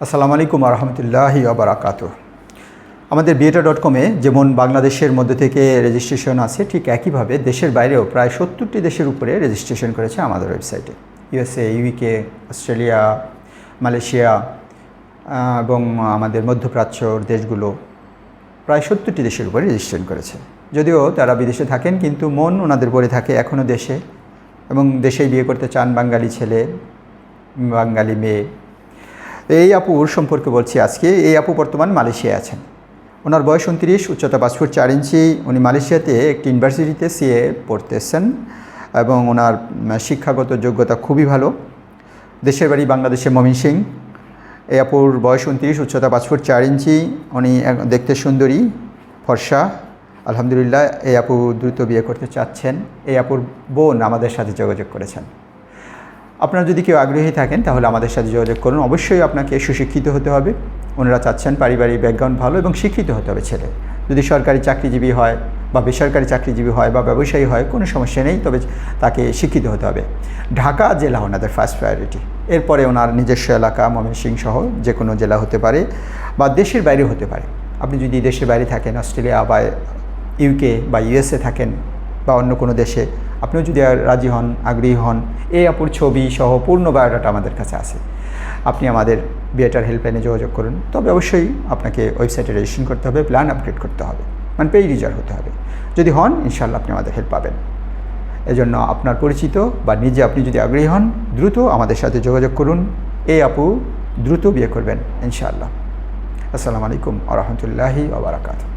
আসসালামু আলাইকুম রহমতুল্লাহি আবরাকাত আমাদের বিয়েটা ডট কমে যেমন বাংলাদেশের মধ্যে থেকে রেজিস্ট্রেশন আছে, ঠিক একইভাবে দেশের বাইরেও প্রায় সত্তরটি দেশের উপরে রেজিস্ট্রেশন করেছে আমাদের ওয়েবসাইটে ইউএসএ ইউকে অস্ট্রেলিয়া মালয়েশিয়া এবং আমাদের মধ্যপ্রাচ্যর দেশগুলো প্রায় সত্তরটি দেশের উপরে রেজিস্ট্রেশন করেছে। যদিও তারা বিদেশে থাকেন, কিন্তু মন ওনাদের পড়ে থাকে এখনও দেশে। এবং দেশেই বিয়ে করতে চান বাঙালি ছেলে, বাঙালি মেয়ে এই আপুর সম্পর্কে বলছি আজকে, এই আপু বর্তমান মালয়েশিয়ায় আছেন। ওনার বয়স উনত্রিশ, উচ্চতা পাঁচ ফুট চার ইঞ্চি। উনি মালয়েশিয়াতে একটি ইউনিভার্সিটিতে সিএ পড়তেছেন এবং ওনার শিক্ষাগত যোগ্যতা খুবই ভালো। দেশের বাড়ি বাংলাদেশের মমিন সিং। এই আপুর বয়স উনত্রিশ, উচ্চতা পাঁচ ফুট চার ইঞ্চি। উনি দেখতে সুন্দরী, ফর্সা। আলহামদুলিল্লাহ, এই আপু দ্রুত বিয়ে করতে চাচ্ছেন। এই আপুর বোন আমাদের সাথে যোগাযোগ করেছেন। আপনারা যদি কেউ আগ্রহী থাকেন, তাহলে আমাদের সাথে যোগাযোগ করুন। অবশ্যই আপনাকে সুশিক্ষিত হতে হবে। ওনারা চাচ্ছেন পারিবারিক ব্যাকগ্রাউন্ড ভালো এবং শিক্ষিত হতে হবে ছেলে। যদি সরকারি চাকরিজীবী হয় বা বেসরকারি চাকরিজীবী হয় বা ব্যবসায়ী হয়, কোনো সমস্যা নেই, তবে তাকে শিক্ষিত হতে হবে। ঢাকা জেলা ওনাদের ফার্স্ট প্রায়োরিটি এরপরে ওনার নিজস্ব এলাকা, ময়মনসিংহ সহ যে কোনো জেলা হতে পারে বা দেশের বাইরে হতে পারে। আপনি যদি দেশের বাইরে থাকেন, অস্ট্রেলিয়া বা ইউকে বা ইউএসএ থাকেন বা অন্য কোনো দেশে, আপনিও যদি রাজি হন, আগ্রহী হন, এই আপুর ছবি সহ পূর্ণ বায়োডাটা আমাদের কাছে আছে। আপনি আমাদের বিয়েটার হেল্পলাইনে যোগাযোগ করুন। তবে অবশ্যই আপনাকে ওয়েবসাইটে রেজিস্ট্রেশন করতে হবে, প্ল্যান আপডেট করতে হবে। মানে পেই রিজার্ভ হতে হবে। যদি হন ইনশাল্লাহ আপনি আমাদের হেল্প পাবেন। এজন্য আপনার পরিচিত বা নিজে আপনি যদি আগ্রহী হন, দ্রুত আমাদের সাথে যোগাযোগ করুন। এই আপু দ্রুত বিয়ে করবেন, ইনশাআল্লাহ। আসসালামু আলাইকুম আ রহমতুল্লাহি আবরাকাতু